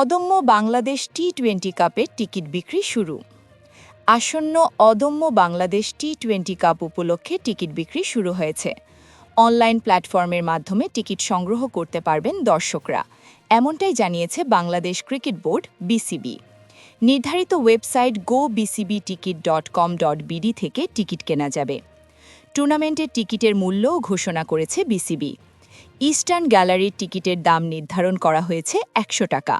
অদম্য Bangladesh T twenty কাপের ticket বিক্রি শুরু। আসন্ন অদম্য বাংলাদেশ টি টোয়েন্টি কাপ উপলক্ষে টিকিট বিক্রি শুরু হয়েছে। অনলাইন প্ল্যাটফর্মের মাধ্যমে টিকিট সংগ্রহ করতে পারবেন দর্শকরা, এমনটাই জানিয়েছে বাংলাদেশ ক্রিকেট বোর্ড, বিসিবি। নির্ধারিত website go BCB ticket dot com dot BD থেকে টিকিট কেনা যাবে। টুর্নামেন্টের টিকিটের মূল্যও ঘোষণা করেছে বিসিবি। ইস্টার্ন গ্যালারির টিকিটের দাম নির্ধারণ করা হয়েছে একশো টাকা।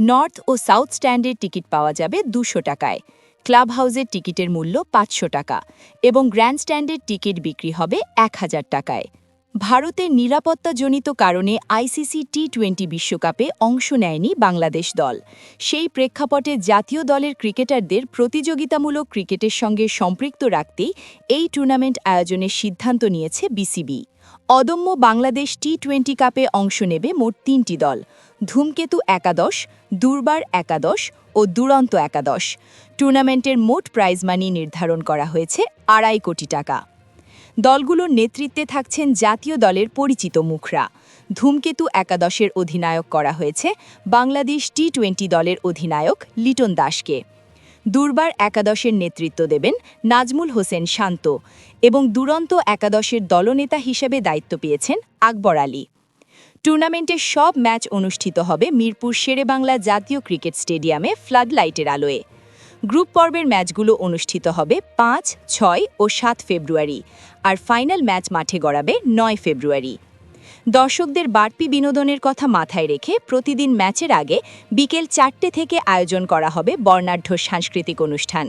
নর্থ ও সাউথ স্ট্যান্ডের টিকিট পাওয়া যাবে দুশো টাকায়। ক্লাব হাউসের টিকিটের মূল্য পাঁচশো টাকা এবং গ্র্যান্ড স্ট্যান্ডের টিকিট বিক্রি হবে এক হাজার টাকায়। ভারতের নিরাপত্তাজনিত কারণে আইসিসি টি টোয়েন্টি বিশ্বকাপে অংশ নেয়নি বাংলাদেশ দল। সেই প্রেক্ষাপটে জাতীয় দলের ক্রিকেটারদের প্রতিযোগিতামূলক ক্রিকেটের সঙ্গে সম্পৃক্ত রাখতেই এই টুর্নামেন্ট আয়োজনের সিদ্ধান্ত নিয়েছে বিসিবি। অদম্য বাংলাদেশ টি টোয়েন্টি কাপে অংশ নেবে মোট তিনটি দল, ধূমকেতু একাদশ, দুর্বার একাদশ ও দুরন্ত একাদশ। টুর্নামেন্টের মোট প্রাইজ মানি নির্ধারণ করা হয়েছে আড়াই কোটি টাকা। দলগুলোর নেতৃত্বে থাকছেন জাতীয় দলের পরিচিত মুখরা। ধূমকেতু একাদশের অধিনায়ক করা হয়েছে বাংলাদেশ টি টোয়েন্টি দলের অধিনায়ক লিটন দাসকে। দুর্বার একাদশের নেতৃত্ব দেবেন নাজমুল হোসেন শান্ত এবং দুরন্ত একাদশের দলনেতা হিসেবে দায়িত্ব পেয়েছেন আকবর আলী। টুর্নামেন্টের সব ম্যাচ অনুষ্ঠিত হবে মিরপুর শেরেবাংলা জাতীয় ক্রিকেট স্টেডিয়ামে ফ্লাডলাইটের আলোয়। গ্রুপ পর্বের ম্যাচগুলো অনুষ্ঠিত হবে পাঁচ, ছয় ও সাত ফেব্রুয়ারি আর ফাইনাল ম্যাচ মাঠে গড়াবে নয় ফেব্রুয়ারি দর্শকদের বাড়তি বিনোদনের কথা মাথায় রেখে প্রতিদিন ম্যাচের আগে বিকেল চারটে থেকে আয়োজন করা হবে বর্ণাঢ্য সাংস্কৃতিক অনুষ্ঠান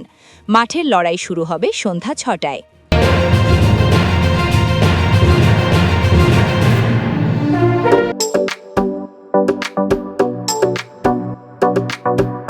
মাঠের লড়াই শুরু হবে সন্ধ্যা ছটায় you.